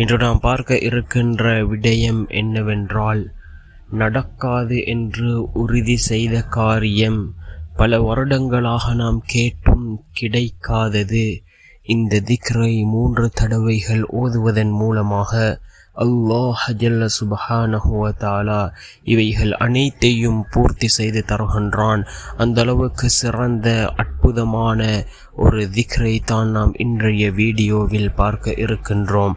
இன்று நாம் பார்க்க இருக்கின்ற விடயம் என்னவென்றால் நடக்காது என்று உறுதி செய்த காரியம் பல வருடங்களாக நாம் கேட்டும் கிடைக்காதது. இந்த திக்ரை மூன்று தடவைகள் ஓதுவதன் மூலமாக அல்லாஹ் ஜல்ல சுபஹானஹுவத்தாலா இவைகள் அனைத்தையும் பூர்த்தி செய்து தருகின்றான். அந்த அளவுக்கு சிறந்த அற்புதமான ஒரு திக்ரை தான் நாம் இன்றைய வீடியோவில் பார்க்க இருக்கின்றோம்.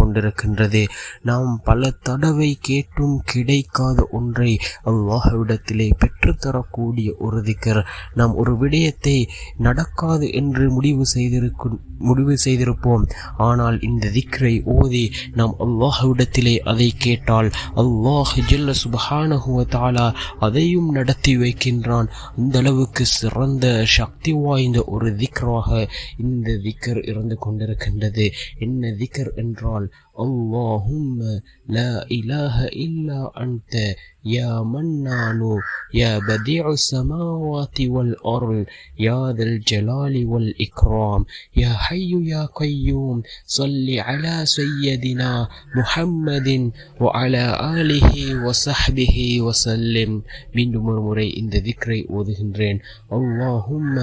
கொண்டிருக்கின்றது. நாம் பல தடவை கேட்டும் கிடைக்காத ஒன்றை அவ்வாஹவிடத்திலே பெற்றுத்தரக்கூடிய ஒரு திக்கர். நாம் ஒரு விடயத்தை நடக்காது என்று முடிவு செய்திருக்கும் முடிவு செய்திருப்போம். ஆனால் இந்த திக்ரை ஓதி நாம் அல்லாஹ்விடத்திலே அதை கேட்டால் அல்லாஹ் ஜில்ல சுபஹானஹுவ தாலா அதையும் நடத்தி வைக்கின்றான். அந்த அளவுக்கு சிறந்த சக்தி வாய்ந்த ஒரு திக்ராக இந்த திக்கர் இருந்து கொண்டிருக்கின்றது. என்ன திக்கர் என்றால் اللهم لا إله إلا أنت يا منان يا بديع السماوات والأرض يا ذا الجلال والإكرام يا حي يا قيوم صل على سيدنا محمد وعلى آله وصحبه وسلم மீண்டும் ஒரு முறை இந்த திக்ரை ஓதுகின்றேன் اللهم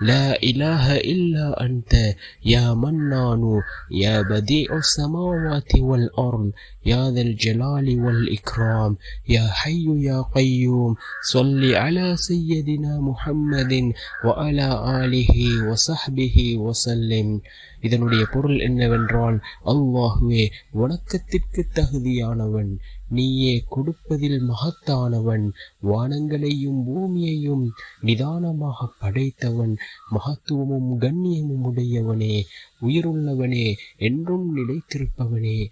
لا إله إلا أنت يا منان يا بديع السماوات والأرض يا ذا الجلال والإكرام يا حي يا قيوم صل على سيدنا محمد وعلى آله وصحبه وسلم. இதனுடைய பொருள் என்னவென்றால் அல்லாஹுவே வணக்கத்திற்கு தகுதியானவன் நீயே கொடுப்பதில் மகத்தானவன் வானங்களையும் பூமியையும் நிதானமாக படைத்தவன் மகத்துவமும் கண்ணியமும் உடையவனே உயிருள்ளவனே என்றும் நிலைத்திருப்பவனே.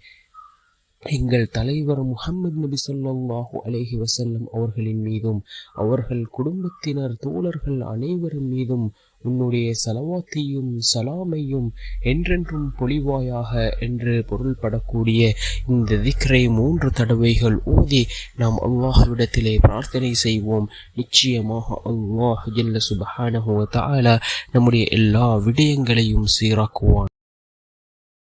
எங்கள் தலைவர் முகமது நபி சொல்லாஹு அலேஹி வசல்லம் அவர்களின் மீதும் அவர்கள் குடும்பத்தினர் தோழர்கள் அனைவரும் மீதும் உன்னுடைய சலவாத்தையும் சலாமையும் என்றென்றும் பொலிவாயாக என்று பொருள்படக்கூடிய இந்த திக்ரை மூன்று தடவைகள் ஊதி நாம் அல்லாஹ்விடத்திலே பிரார்த்தனை செய்வோம். நிச்சயமாக அல்லாஹ் ஜல்ல சுபஹானஹு தஆலா நம்முடைய எல்லா விடயங்களையும் சீராக்குவான்.